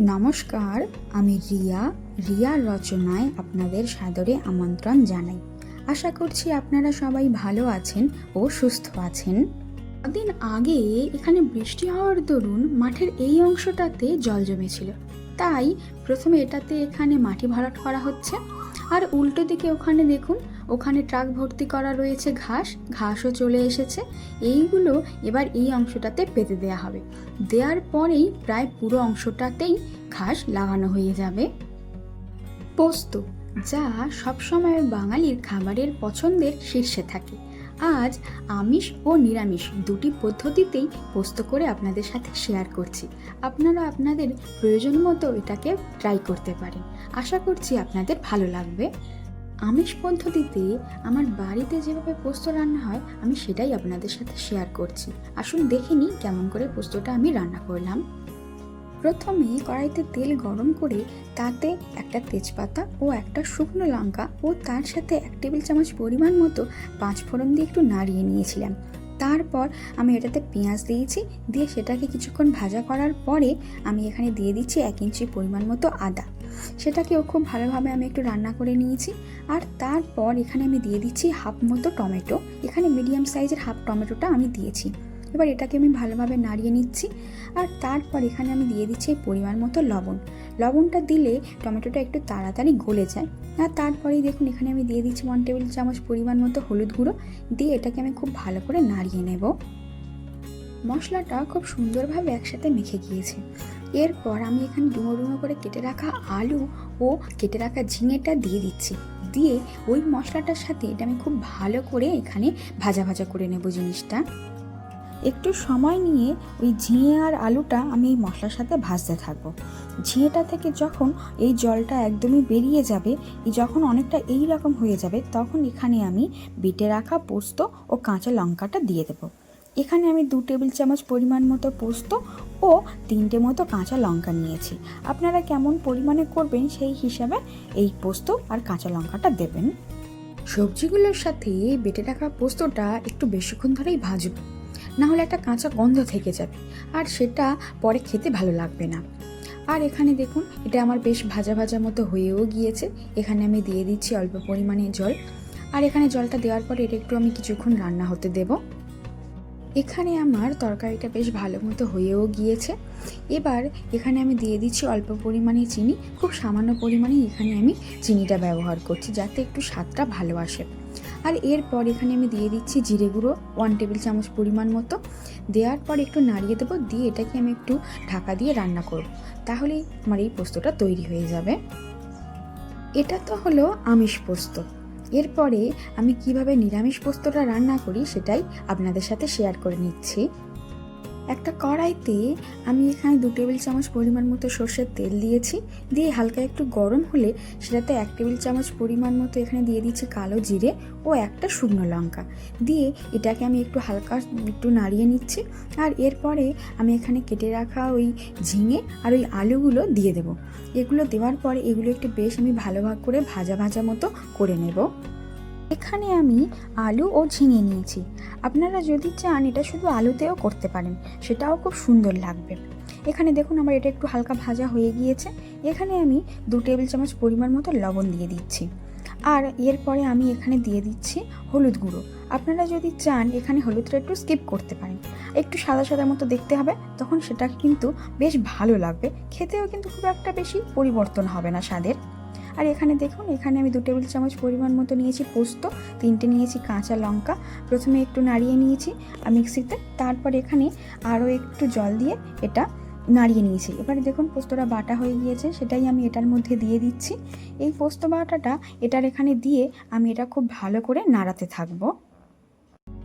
নমস্কার, আমি রিয়া। রিয়ার রচনায় আপনাদের সাদরে আমন্ত্রণ জানাই। আশা করছি আপনারা সবাই ভালো আছেন ও সুস্থ আছেন। কদিন আগে এখানে বৃষ্টি হওয়ার দরুন মাঠের এই অংশটাতে জল জমেছিল। তাই প্রথমে এটাতে এখানে মাটি ভরাট করা হচ্ছে। আর উল্টো দিকে ওখানে দেখুন, ওখানে ট্রাক ভর্তি করা রয়েছে ঘাস, ঘাসও চলে এসেছে। এইগুলো এবার এই অংশটাতে পেতে দেওয়া হবে। দেওয়ার পরেই প্রায় পুরো অংশটাতেই ঘাস লাগানো হয়ে যাবে। পোস্ত, যা সবসময় বাঙালির খাবারের পছন্দের শীর্ষে থাকে। আজ আমিষ ও নিরামিষ দুটি পদ্ধতিতেই পোস্ত করে আপনাদের সাথে শেয়ার করছি। আপনারা আপনাদের প্রয়োজন মতো এটাকে ট্রাই করতে পারেন। আশা করছি আপনাদের ভালো লাগবে। আমিষ পদ্ধতিতে আমার বাড়িতে যেভাবে পোস্ত রান্না হয়, আমি সেটাই আপনাদের সাথে শেয়ার করছি। আসুন দেখে নিই কেমন করে পোস্তটা আমি রান্না করলাম। প্রথমে কড়াইতে তেল গরম করে তাতে একটা তেজপাতা ও একটা শুকনো লঙ্কা ও তার সাথে এক টেবিল চামচ পরিমাণ মতো পাঁচ ফোড়ন দিয়ে একটু নাড়িয়ে নিয়েছিলাম। তারপর আমি এটাতে পেঁয়াজ দিয়েছি, দিয়ে সেটাকে কিছুক্ষণ ভাজা করার পরে আমি এখানে দিয়ে দিচ্ছি এক ইঞ্চি পরিমাণ মতো আদা। সেটাকেও খুব ভালোভাবে আমি একটু রান্না করে নিয়েছি। আর তারপর এখানে আমি দিয়ে দিচ্ছি হাফ মতো টমেটো। এখানে মিডিয়াম সাইজের হাফ টমেটোটা আমি দিয়েছি। এবার এটাকে আমি ভালোভাবে নাড়িয়ে নিচ্ছি। আর তারপর এখানে আমি দিয়ে দিচ্ছি পরিমাণ মতো লবণ। লবণটা দিলে টমেটোটা একটু তাড়াতাড়ি গলে যায়। আর তারপরেই দেখুন, এখানে আমি দিয়ে দিচ্ছি ওয়ান টেবিল চামচ পরিমাণ মতো হলুদ গুঁড়ো। দিয়ে এটাকে আমি খুব ভালো করে নাড়িয়ে নেব। মশলাটা খুব সুন্দরভাবে একসাথে মেখে গিয়েছে। এরপর আমি এখানে ডুমো ডুমো করে কেটে রাখা আলু ও কেটে রাখা ঝিঙেটা দিয়ে দিচ্ছি। দিয়ে ওই মশলাটার সাথে এটা আমি খুব ভালো করে এখানে ভাজা ভাজা করে নেব জিনিসটা। একটু সময় নিয়ে ওই ঝিঙে আর আলুটা আমি এই মশলার সাথে ভাজতে থাকব। ঝিঙেটা থেকে যখন এই জলটা একদমই বেরিয়ে যাবে যখন অনেকটা এই রকম হয়ে যাবে, তখন এখানে আমি বেটে রাখা পোস্ত ও কাঁচা লঙ্কাটা দিয়ে দেবো। এখানে আমি দু টেবিল চামচ পরিমাণ মতো পোস্ত ও তিনটে মতো কাঁচা লঙ্কা নিয়েছি। আপনারা কেমন পরিমাণে করবেন সেই হিসাবে এই পোস্ত আর কাঁচা লঙ্কাটা দেবেন। সবজিগুলোর সাথে বেটে রাখা পোস্তটা একটু বেশিক্ষণ ধরেই ভাজবো। না হলে একটা কাঁচা গন্ধ থেকে যাবে, আর সেটা পরে খেতে ভালো লাগবে না। আর এখানে দেখুন, এটা আমার বেশ ভাজা ভাজা মতো হয়েও গিয়েছে। এখানে আমি দিয়ে দিচ্ছি অল্প পরিমাণে জল। আর এখানে জলটা দেওয়ার পরে এটা একটু আমি কিছুক্ষণ রান্না হতে দেব। এখানে আমার তরকারিটা বেশ ভালো মতো হয়েও গিয়েছে। এবার এখানে আমি দিয়ে দিচ্ছি অল্প পরিমাণে চিনি। খুব সামান্য পরিমাণে এখানে আমি চিনিটা ব্যবহার করছি, যাতে একটু স্বাদটা ভালো আসে। আর এরপর এখানে আমি দিয়ে দিচ্ছি জিরে গুঁড়ো ওয়ান টেবিল চামচ পরিমাণ মতো। দেওয়ার পর একটু নাড়িয়ে দেবো, দিয়ে এটাকে আমি একটু ঢাকা দিয়ে রান্না করব। তাহলেই আমার এই পোস্তটা তৈরি হয়ে যাবে। এটা তো হলো আমিষ পোস্ত। এরপরে আমি কীভাবে নিরামিষ পোস্তটা রান্না করি সেটাই আপনাদের সাথে শেয়ার করে নিচ্ছি। একটা কড়াইতে আমি এখানে দু টেবিল চামচ পরিমাণ মতো সর্ষের তেল দিয়েছি। দিয়ে হালকা একটু গরম হলে সেটাতে এক টেবিল চামচ পরিমাণ মতো এখানে দিয়ে দিচ্ছি কালো জিরে ও একটা শুকনো লঙ্কা। দিয়ে এটাকে আমি একটু হালকা একটু নাড়িয়ে নিচ্ছি। আর এরপরে আমি এখানে কেটে রাখা ওই ঝিঙে আর ওই আলুগুলো দিয়ে দেবো। এগুলো দেওয়ার পরে এগুলো একটু বেশ আমি ভালোভাবে করে ভাজা ভাজা মতো করে নেব। এখানে আমি আলু ও ঝিঙে নিয়েছি। আপনারা যদি চান, এটা শুধু আলুতেও করতে পারেন। সেটাও খুব সুন্দর লাগবে। এখানে দেখুন, আমার এটা একটু হালকা ভাজা হয়ে গিয়েছে। এখানে আমি দু টেবিল চামচ পরিমাণ মতো লবণ দিয়ে দিচ্ছি। আর এরপরে আমি এখানে দিয়ে দিচ্ছি হলুদ গুঁড়ো। আপনারা যদি চান, এখানে হলুদটা একটু স্কিপ করতে পারেন। একটু সাদা সাদা মতো দেখতে হবে, তখন সেটা কিন্তু বেশ ভালো লাগবে। খেতেও কিন্তু খুব একটা বেশি পরিবর্তন হবে না স্বাদের। আর এখানে দেখুন, এখানে আমি দু টেবিল চামচ পরিমাণ মতো নিয়েছি পোস্ত, তিনটে নিয়েছি কাঁচা লঙ্কা। প্রথমে একটু নাড়িয়ে নিয়েছি মিক্সিতে, তারপর এখানে আরও একটু জল দিয়ে এটা নাড়িয়ে নিয়েছি। এবারে দেখুন, পোস্তটা বাটা হয়ে গিয়েছে, সেটাই আমি এটার মধ্যে দিয়ে দিচ্ছি। এই পোস্ত বাটাটা এটার এখানে দিয়ে আমি এটা খুব ভালো করে নাড়াতে থাকব।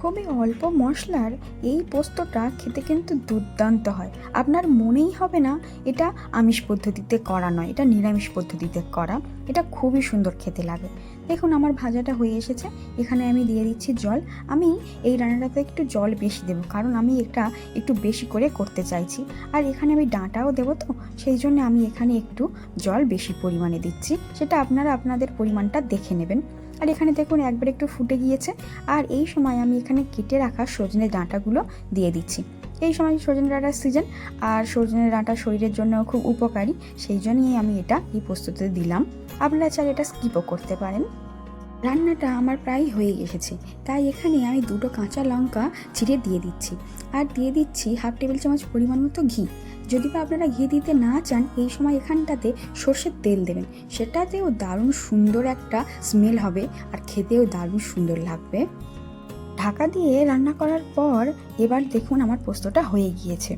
খুবই অল্প মশলার এই পোস্তটা খেতে কিন্তু দুর্দান্ত হয়। আপনার মনেই হবে না, এটা আমিষ পদ্ধতিতে করা নয়, এটা নিরামিষ পদ্ধতিতে করা। এটা খুবই সুন্দর খেতে লাগে। দেখুন, আমার ভাজাটা হয়ে এসেছে। এখানে আমি দিয়ে দিচ্ছি জল। আমি এই রান্নাটাতে একটু জল বেশি দেবো, কারণ আমি এটা একটু বেশি করে করতে চাইছি। আর এখানে আমি ডাঁটাও দেবো তো, সেই জন্য আমি এখানে একটু জল বেশি পরিমাণে দিচ্ছি। সেটা আপনারা আপনাদের পরিমাণটা দেখে নেবেন। আর এখানে দেখুন একবার একটু ফুটে গিয়েছে। আর এই সময় আমি এখানে কেটে রাখা সজনে ডাঁটাগুলো দিয়ে দিচ্ছি। এই সময় সজনে ডাঁটার সিজন আর সজনে ডাঁটা শরীরের জন্য খুব উপকারী, সেই জন্যই আমি এটা এই প্রস্তুতি দিলাম। আপনারা চাই এটা স্কিপও করতে পারেন। রান্নাটা আমার প্রায় হয়ে এসেছে। তাই এখানে আমি দুটো কাঁচা লঙ্কা চিড়ে দিয়ে দিচ্ছি। আর দিয়ে দিচ্ছি হাফ টেবিল চামচ পরিমাণ মতো ঘি। যদি বা আপনারা ঘি দিতে না চান, এই সময় এখানটাতে সর্ষের তেল দেবেন। সেটাতেও দারুণ সুন্দর একটা স্মেল হবে আর খেতেও দারুণ সুন্দর লাগবে। ঢাকা দিয়ে রান্না করার পর এবার দেখুন আমার পোস্তটা হয়ে গিয়েছে।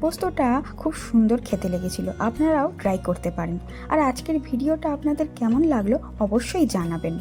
পোস্তটা খুব সুন্দর খেতে লেগেছিল। আপনারাও ট্রাই করতে পারেন। আর আজকের ভিডিওটা আপনাদের কেমন লাগল অবশ্যই জানাবেন।